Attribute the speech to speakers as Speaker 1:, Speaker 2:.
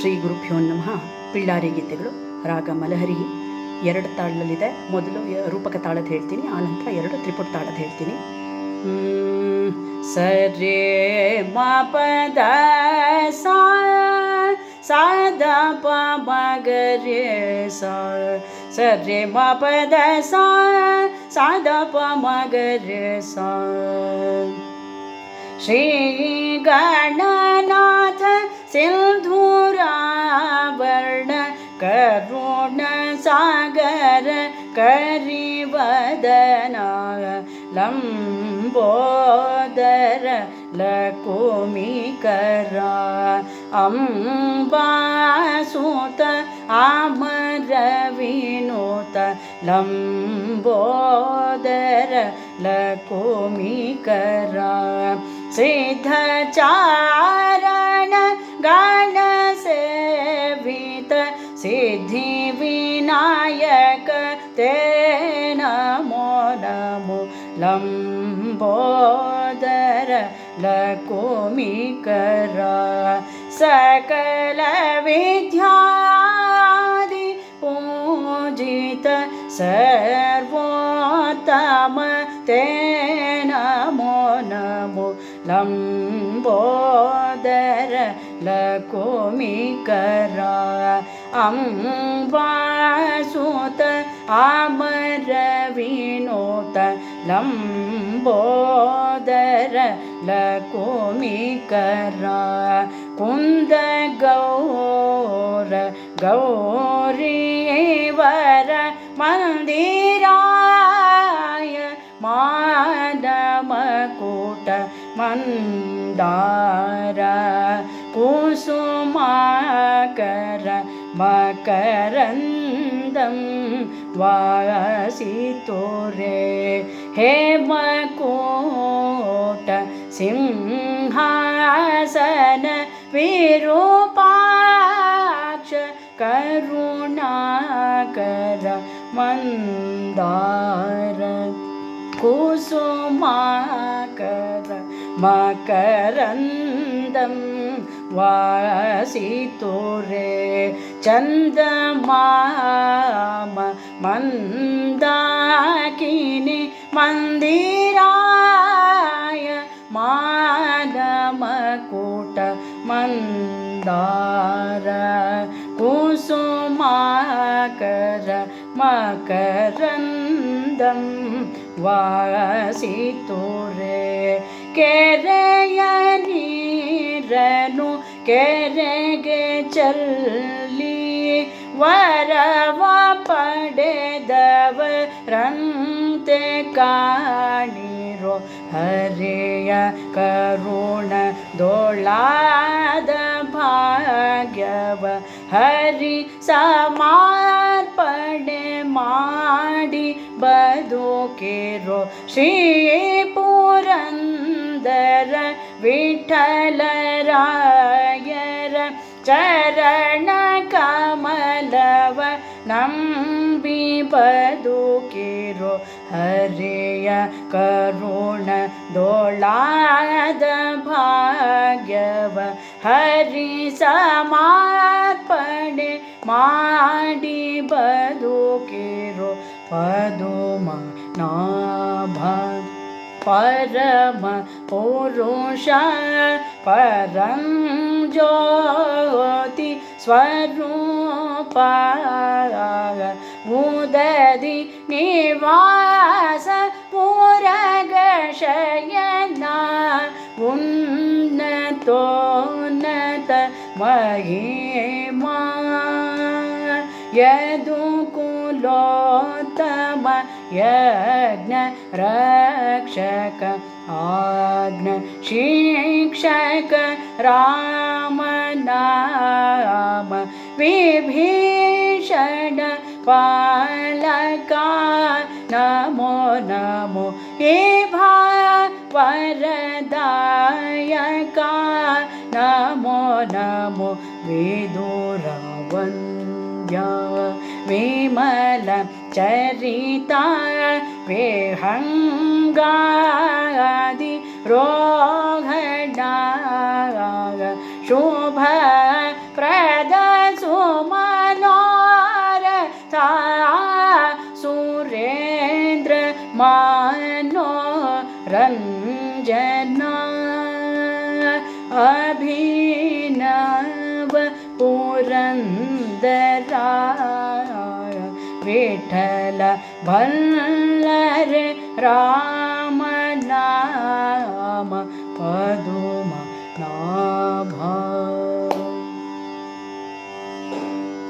Speaker 1: ಶ್ರೀ ಗುರುಭ್ಯೋ ನಮಃ. ಪಿಳ್ಳಾರಿ ಗೀತೆಗಳು, ರಾಗ ಮಲಹರಿ, ಎರಡು ತಾಳಲ್ಲಿದೆ. ಮೊದಲು ರೂಪಕ ತಾಳದ ಹೇಳ್ತೀನಿ ಆನಂತರ ಎರಡು ತ್ರಿಪುಟ ತಾಳದ ಹೇಳ್ತೀನಿ. ಸರೇ ಸಾ ಸಾದ ಪ ಮಗರೆ ಸಾ ಸರೇ ಮಪದ ಸಾ ಸಾದ ಪ ಮಗರೆ ಸಾ ಶ್ರೀ ಗಣನಾಥ സിന്ധൂരാവർണ കരുണ സാഗര കരിവദന ലംബോദര ലകുമികര അംബാസുത ആമരവിനോത ലംബോദര ലകുമികര സിദ്ധ ചാ सिद्धिविनायक ते नमो नमो लम्बोदर लकुमिकरा सकलविद्यादि पूजित सर्वोत्तम ते नमो नमो लम्बोदर लकुमिकरा अम्बासुत आमर विनोत लम्बोदर लकुमिकरा कुन्द गौर गौरीवर मन्दिराय मानमकूट मन्दार कुसुमाकर मकरन्दं वासितो रे हेमकूट सिंहासन विरूपाक्ष करुणाकर मन्दार कुसुमाकर मकरन्दं வாசித்தோரே. சந்தமாம மந்தாகினி மந்திராய மாதம கூட்ட மந்தார குசுமாகர மகரந்தம் வாசித்தோரே. கேரைய ಕೆರೆಗೆ ಚಲ್ಲಿ ವರವ ಪಡೆದವರಂತೆ ಕಾಣಿರೋ ಹರಿಯ ಕರುಣ ದೋಳಾದ ಭಾಗ್ಯವ ಹರಿ ಸಮಾರ್ಪಣೆ ಮಾಡಿ ಬದುಕಿರೋ ಶ್ರೀ ಪುರಂದರ ವಿಠಲರಾಯರ चरणकमलव नम्बि नीपदुकेरो हरिय करुण दोलाद भाग्यव। हरि समार्पणे माडि समापण माडिबदुकरो नाभ परम पुरुष परं पर स्वरूप मुददि निवास मुरगशयना उन्नतोन्नत महिमा यदुकुलोत्तम यज्ञ रक्षक आज्ञ शिक्षक राम। विभीषण पालका नमो नमो। हे भा वरदायका नमो। नमो विदुरवन्द्या विमल चरिता विहङ्गादि रोघडा मानो रञ्जना अभिनव पुरन्दरा विठल भल्लर राम नाम पदुम नाभा